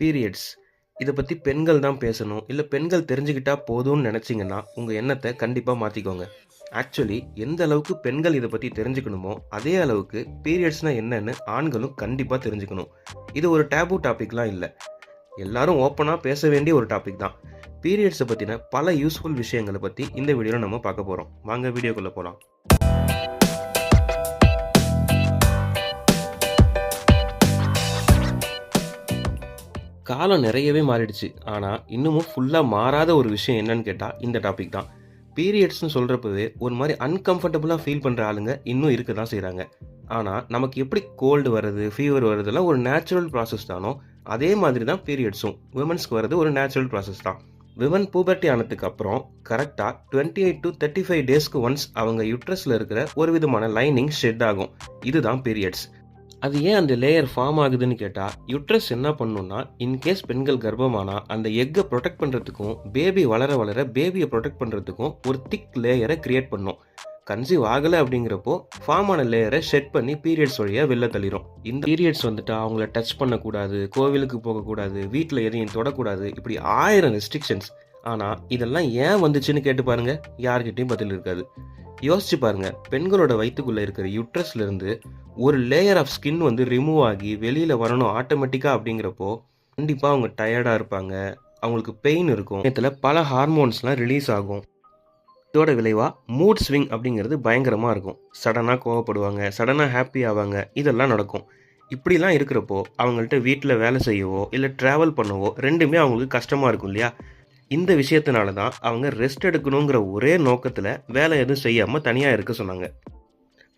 Periods. இதை பற்றி பெண்கள் தான் பேசணும். இல்லை பெண்கள் தெரிஞ்சுக்கிட்டா போதும்னு நினச்சிங்கன்னா உங்கள் எண்ணத்தை கண்டிப்பாக மாற்றிக்கோங்க ஆக்சுவலி எந்த அளவுக்கு பெண்கள் இதை பற்றி தெரிஞ்சுக்கணுமோ அதே அளவுக்கு பீரியட்ஸ்னால் என்னன்னு ஆண்களும் கண்டிப்பாக தெரிஞ்சுக்கணும். இது ஒரு டேபு டாபிக்லாம் இல்லை. எல்லாரும் ஓப்பனாக பேச வேண்டிய ஒரு டாபிக் தான். பீரியட்ஸை பற்றின பல யூஸ்ஃபுல் விஷயங்களை பற்றி இந்த வீடியோவில் நம்ம பார்க்க போகிறோம் வாங்க வீடியோக்குள்ளே போகலாம் காலம் நிறையவே மாறிடுச்சு. ஆனால் இன்னமும் ஃபுல்லாக மாறாத ஒரு விஷயம் என்னன்னு கேட்டால் இந்த டாபிக் தான். பீரியட்ஸ்னு சொல்கிறப்பவே ஒரு மாதிரி அன்கம்ஃபர்டபுளாக ஃபீல் பண்ணுற ஆளுங்க இன்னும் இருக்க தான் செய்கிறாங்க ஆனால் நமக்கு எப்படி கோல்டு வருது ஃபீவர் வருதுலாம் ஒரு நேச்சுரல் ப்ராசஸ் தானோ அதே மாதிரி தான் பீரியட்ஸும் விமன்ஸ்க்கு வர்றது ஒரு நேச்சுரல் ப்ராசஸ் தான். விமன் பூபர்ட்டி ஆனதுக்கு அப்புறம் கரெக்டாக twenty eight to thirty five டேஸ்க்கு ஒன்ஸ் அவங்க யுட்ரஸில் இருக்கிற ஒரு விதமான லைனிங் ஷெட் ஆகும். இதுதான் பீரியட்ஸ் அது ஏன் அந்த லேயர் ஃபார்ம் ஆகுதுன்னு கேட்டால் யுட்ரஸ் என்ன பண்ணுன்னா இன்கேஸ் பெண்கள் கர்ப்பமானா அந்த எக்கை ப்ரொடெக்ட் பண்ணுறதுக்கும் பேபி வளர வளர பேபியை ப்ரொடெக்ட் பண்ணுறதுக்கும் ஒரு திக் லேயரை கிரியேட் பண்ணும். கன்சீவ் ஆகலை அப்படிங்கிறப்போ ஃபார்ம் ஆன லேயரை ஷெட் பண்ணி பீரியட்ஸ் வழியாக வெளில தள்ளிடும் இந்த பீரியட்ஸ் வந்துட்டு அவங்கள டச் பண்ணக்கூடாது கோவிலுக்கு போகக்கூடாது வீட்டில் எதையும் தொடக்கூடாது இப்படி ஆயிரம் ரெஸ்ட்ரிக்ஷன்ஸ் ஆனால் இதெல்லாம் ஏன் வந்துச்சுன்னு கேட்டு பாருங்கள் யார்கிட்டையும் பதில் இருக்காது. யோசிச்சு பாருங்க. பெண்களோட வயிற்றுக்குள்ள இருக்கிற யுட்ரஸ்ல இருந்து ஒரு லேயர் ஆஃப் ஸ்கின் வந்து ரிமூவ் ஆகி வெளியில வரணும் ஆட்டோமேட்டிக்கா அப்படிங்கிறப்போ கண்டிப்பா அவங்க டயர்டா இருப்பாங்க. அவங்களுக்கு பெயின் இருக்கும். இதில் பல ஹார்மோன்ஸ்லாம் ரிலீஸ் ஆகும். இதோட விளைவாக மூட் ஸ்விங் அப்படிங்கிறது பயங்கரமாக இருக்கும். சடனாக கோவப்படுவாங்க சடனாக ஹாப்பி ஆவாங்க. இதெல்லாம் நடக்கும். இப்படிலாம் இருக்கிறப்போ அவங்கள்ட்ட வீட்டில் வேலை செய்யவோ இல்லை ட்ராவல் பண்ணவோ ரெண்டுமே அவங்களுக்கு கஷ்டமாக இருக்கும் இல்லையா? இந்த விஷயத்தினால தான் அவங்க ரெஸ்ட் எடுக்கணுங்கிற ஒரே நோக்கத்தில் வேலை எதுவும் செய்யாமல் தனியாக இருக்க சொன்னாங்க.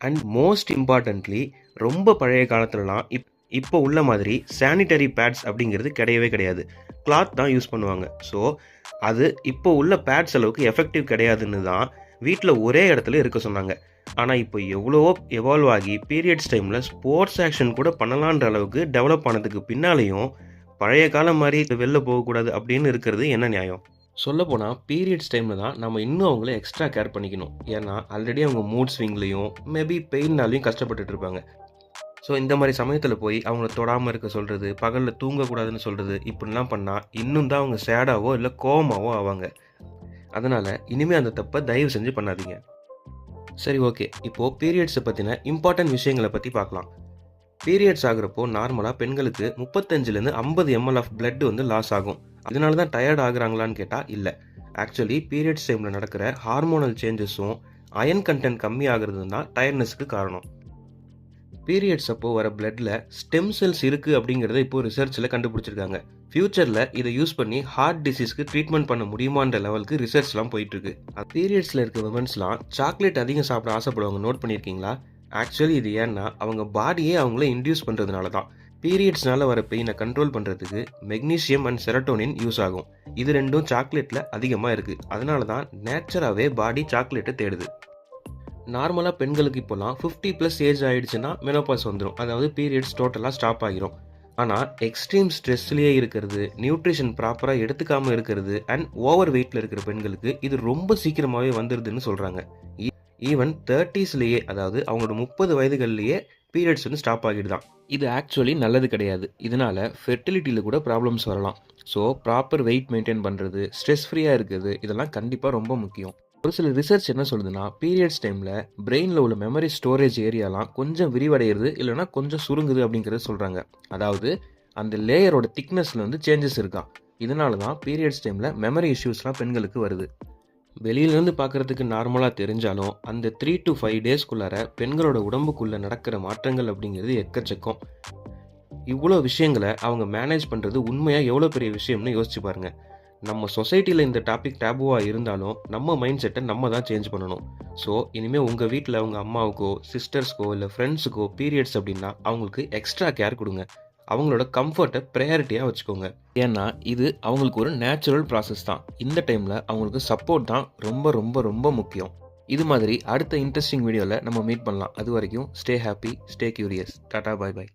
அண்ட் மோஸ்ட் இம்பார்ட்டன்ட்லி ரொம்ப பழைய காலத்துலலாம் இப் இப்போ உள்ள மாதிரி சானிட்டரி பேட்ஸ் அப்படிங்கிறது கிடையவே கிடையாது. கிளாத் தான் யூஸ் பண்ணுவாங்க. ஸோ அது இப்போ உள்ள பேட்ஸ் அளவுக்கு எஃபெக்டிவ் கிடையாதுன்னு தான் வீட்டில் ஒரே இடத்துல இருக்க சொன்னாங்க. ஆனால் இப்போ எவ்வளவோ எவால்வ் ஆகி பீரியட்ஸ் டைமில் ஸ்போர்ட்ஸ் ஆக்ஷன் கூட பண்ணலான்ற அளவுக்கு டெவலப் ஆனதுக்கு பின்னாலேயும் பழைய காலம் மாதிரி வெளில போகக்கூடாது அப்படின்னு இருக்கிறது என்ன நியாயம்? சொல்லப்போனால் பீரியட்ஸ் டைமில் தான் நம்ம இன்னும் அவங்கள எக்ஸ்ட்ரா கேர் பண்ணிக்கணும். ஏன்னா ஆல்ரெடி அவங்க மூட் ஸ்விங்லேயும் மேபி பெயின்னாலையும் கஷ்டப்பட்டுட்டு இருப்பாங்க. ஸோ இந்த மாதிரி சமயத்தில் போய் அவங்கள தொடாமல் இருக்க சொல்கிறது பகலில் தூங்கக்கூடாதுன்னு சொல்கிறது இப்படிலாம் பண்ணால் இன்னும் தான் அவங்க சேடாவோ இல்லை கோவமாவோ ஆவாங்க. அதனால் இனிமேல் அந்த தப்பை தயவு செஞ்சு பண்ணாதீங்க. சரி ஓகே இப்போது பீரியட்ஸை பற்றின இம்பார்ட்டன்ட் விஷயங்களை பற்றி பார்க்கலாம். பீரியட்ஸ் ஆகுறப்போ நார்மலாக பெண்களுக்கு முப்பத்தஞ்சுலேருந்து ஐம்பது எம்எல் ஆஃப் பிளட் வந்து லாஸ் ஆகும். அதனால தான் டயர்ட் ஆகுறாங்களான்னு கேட்டால் இல்லை. ஆக்சுவலி பீரியட்ஸ் டைமில் நடக்கிற ஹார்மோனல் சேஞ்சஸும் அயன் கண்டென்ட் கம்மி ஆகுறது தான் டயர்ட்னஸ்க்கு காரணம். பீரியட்ஸ் அப்போது வர பிளட்டில் ஸ்டெம் செல்ஸ் இருக்குது அப்படிங்கிறத இப்போ ரிசர்ச்சில் கண்டுபிடிச்சிருக்காங்க. ஃப்யூச்சரில் இதை யூஸ் பண்ணி ஹார்ட் டிசீஸ்க்கு ட்ரீட்மெண்ட் பண்ண முடியுமான்ற லெவலுக்கு ரிசர்ச்லாம் போயிட்டுருக்கு பீரியட்ஸில் இருக்க. விமன்ஸ்லாம் சாக்லேட் அதிகம் சாப்பிட ஆசைப்படுவாங்க. நோட் பண்ணியிருக்கீங்களா ஆக்சுவலி இது ஏன்னா அவங்க பாடியே அவங்கள இன்டியூஸ் பண்ணுறதுனால தான் பீரியட்ஸ்னால வர பெயினை கண்ட்ரோல் பண்ணுறதுக்கு மெக்னீஷியம் அண்ட் செரட்டோனின் யூஸ் ஆகும். இது ரெண்டும் சாக்லேட்டில் அதிகமாக இருக்குது அதனால தான் நேச்சராகவே பாடி சாக்லேட்டை தேடுது. நார்மலாக பெண்களுக்கு இப்போலாம் ஃபிஃப்டி ப்ளஸ் ஏஜ் ஆகிடுச்சுன்னா மெனோபாஸ் வந்துடும் அதாவது பீரியட்ஸ் டோட்டலாக ஸ்டாப் ஆகிரும். ஆனால் எக்ஸ்ட்ரீம் ஸ்ட்ரெஸ்லேயே இருக்கிறது நியூட்ரிஷன் ப்ராப்பராக எடுத்துக்காமல் இருக்கிறது அண்ட் ஓவர் வெயிட்டில் இருக்கிற பெண்களுக்கு இது ரொம்ப சீக்கிரமாகவே வந்துடுதுன்னு சொல்கிறாங்க ஈவன் தேர்ட்டிஸ்லேயே அதாவது அவங்களோட முப்பது வயதுகள்லேயே பீரியட்ஸ் வந்து ஸ்டாப் ஆகிடுதான். இது ஆக்சுவலி நல்லது கிடையாது. இதனால ஃபெர்டிலிட்டியில் கூட ப்ராப்ளம்ஸ் வரலாம். ஸோ ப்ராப்பர் வெயிட் மெயின்டைன் பண்ணுறது ஸ்ட்ரெஸ் ஃப்ரீயாக இருக்கிறது இதெல்லாம் கண்டிப்பாக ரொம்ப முக்கியம். ஒரு சில ரிசர்ச் என்ன சொல்லுதுன்னா பீரியட்ஸ் டைமில் பிரெயினில் உள்ள மெமரி ஸ்டோரேஜ் ஏரியாலாம் கொஞ்சம் விரிவடைகிறது இல்லைனா கொஞ்சம் சுருங்குது அப்படிங்கிறத சொல்கிறாங்க அதாவது அந்த லேயரோட திக்னஸில் வந்து சேஞ்சஸ் இருக்கான் இதனால தான் பீரியட்ஸ் டைமில் மெமரி இஷ்யூஸ்லாம் பெண்களுக்கு வருது. வெளியிலேருந்து பார்க்குறதுக்கு நார்மலாக தெரிஞ்சாலும் அந்த த்ரீ டு ஃபைவ் டேஸ்க்குள்ளார பெண்களோட உடம்புக்குள்ளே நடக்கிற மாற்றங்கள் அப்படிங்கிறது எக்கச்சக்கம். இவ்வளோ விஷயங்களை அவங்க மேனேஜ் பண்ணுறது உண்மையாக எவ்வளோ பெரிய விஷயம்னு யோசிச்சு பாருங்கள் நம்ம சொசைட்டியில் இந்த டாபிக் டேபுவாக இருந்தாலும் நம்ம மைண்ட் செட்டை நம்ம தான் சேஞ்ச் பண்ணணும். ஸோ இனிமேல் உங்கள் வீட்டில் உங்கள் அம்மாவுக்கோ சிஸ்டர்ஸ்க்கோ இல்லை ஃப்ரெண்ட்ஸுக்கோ பீரியட்ஸ் அப்படின்னா அவங்களுக்கு எக்ஸ்ட்ரா கேர் கொடுங்க. அவங்களோட கம்ஃபர்ட்டை ப்ரையாரிட்டியாக வச்சுக்கோங்க. ஏன்னா இது அவங்களுக்கு ஒரு நேச்சுரல் ப்ராசஸ் தான். இந்த டைமில் அவங்களுக்கு சப்போர்ட் தான் ரொம்ப ரொம்ப ரொம்ப முக்கியம். இது மாதிரி அடுத்த இன்ட்ரெஸ்டிங் வீடியோவில் நம்ம மீட் பண்ணலாம். அது வரைக்கும் stay happy stay curious tata bye bye